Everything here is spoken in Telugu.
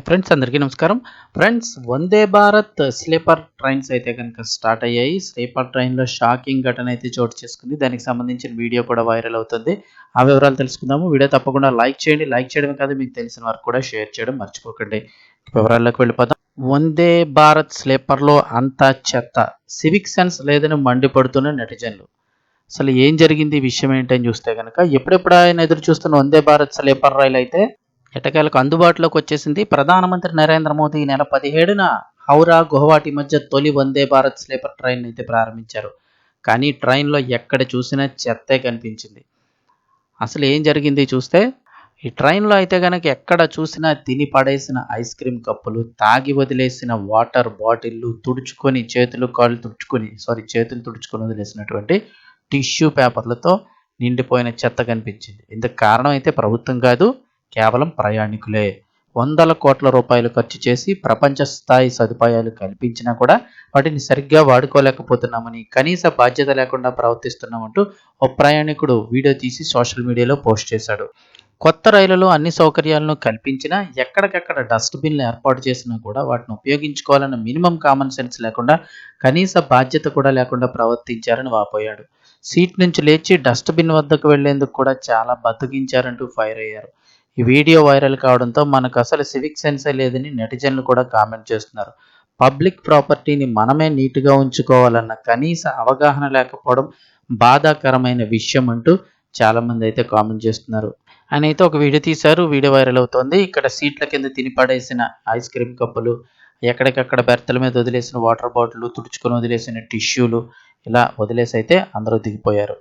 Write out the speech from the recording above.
ఫ్రెండ్స్ అందరికీ నమస్కారం. Friends Vande Bharat sleeper trains అయితే కనుక స్టార్ట్ అయ్యాయి. స్లీపర్ ట్రైన్లో షాకింగ్ ఘటన అయితే చోటు చేసుకుంది. దానికి సంబంధించిన వీడియో కూడా వైరల్ అవుతుంది. ఆ వివరాలు తెలుసుకుందాము. వీడియో తప్పకుండా లైక్ చేయండి. లైక్ చేయడమే కాదు మీకు తెలిసిన వారికి కూడా షేర్ చేయడం మర్చిపోకండి. వివరాల్లోకి వెళ్ళిపోతాం వందే భారత్ స్లీపర్లో అంతా చెత్త. సివిక్ సెన్స్ లేదని మండిపడుతున్న నెటిజన్లు. అసలు ఏం జరిగింది? ఈ విషయం ఏంటని చూస్తే కనుక ఎప్పుడెప్పుడు ఆయన ఎదురు చూస్తున్న వందే భారత్ స్లీపర్ రైలు అయితే ఎటకేలకు అందుబాటులోకి వచ్చేసింది. ప్రధానమంత్రి నరేంద్ర మోదీ ఈ నెల పదిహేడున హౌరా గుహవాటి మధ్య తొలి వందే భారత్ స్లీపర్ ట్రైన్ అయితే ప్రారంభించారు. కానీ ట్రైన్లో ఎక్కడ చూసినా చెత్తే కనిపించింది. అసలు ఏం జరిగింది చూస్తే ఈ ట్రైన్లో అయితే కనుక ఎక్కడ చూసినా తిని పడేసిన ఐస్ క్రీమ్ కప్పులు తాగి వదిలేసిన వాటర్ బాటిళ్ళు తుడుచుకొని చేతులు కాళ్ళు తుడుచుకొని సారీ చేతులు తుడుచుకొని వదిలేసినటువంటి టిష్యూ పేపర్లతో నిండిపోయిన చెత్త కనిపించింది. ఇందుకు కారణం అయితే ప్రభుత్వం కాదు కేవలం ప్రయాణికులే. వందల కోట్ల రూపాయలు ఖర్చు చేసి ప్రపంచ స్థాయి సదుపాయాలు కల్పించినా కూడా వాటిని సరిగ్గా వాడుకోలేకపోతున్నామని కనీస బాధ్యత లేకుండా ప్రవర్తిస్తున్నామంటూ ఓ ప్రయాణికుడు వీడియో తీసి సోషల్ మీడియాలో పోస్ట్ చేశాడు. కొత్త రైలులో అన్ని సౌకర్యాలను కల్పించినా ఎక్కడికెక్కడ డస్ట్బిన్లు ఏర్పాటు చేసినా కూడా వాటిని ఉపయోగించుకోవాలన్న మినిమం కామన్ సెన్స్ లేకుండా కనీస బాధ్యత కూడా లేకుండా ప్రవర్తించారని వాపోయాడు. సీట్ నుంచి లేచి డస్ట్బిన్ వద్దకు వెళ్ళేందుకు కూడా చాలా బతికించారంటూ ఫైర్ అయ్యారు. ఈ వీడియో వైరల్ కావడంతో మనకు అసలు సివిక్ సెన్సే లేదని నెటిజన్లు కూడా కామెంట్ చేస్తున్నారు. పబ్లిక్ ప్రాపర్టీని మనమే నీట్గా ఉంచుకోవాలన్న కనీస అవగాహన లేకపోవడం బాధాకరమైన విషయం అంటూ చాలామంది అయితే కామెంట్ చేస్తున్నారు. ఆయన అయితే ఒక వీడియో తీశారు వీడియో వైరల్ అవుతోంది. ఇక్కడ సీట్ల కింద తిని పడేసిన ఐస్ క్రీమ్ కప్పులు ఎక్కడికక్కడ బెర్తల మీద వదిలేసిన వాటర్ బాటిల్ తుడుచుకొని వదిలేసిన టిష్యూలు ఇలా వదిలేసి అయితే అందరూ దిగిపోయారు.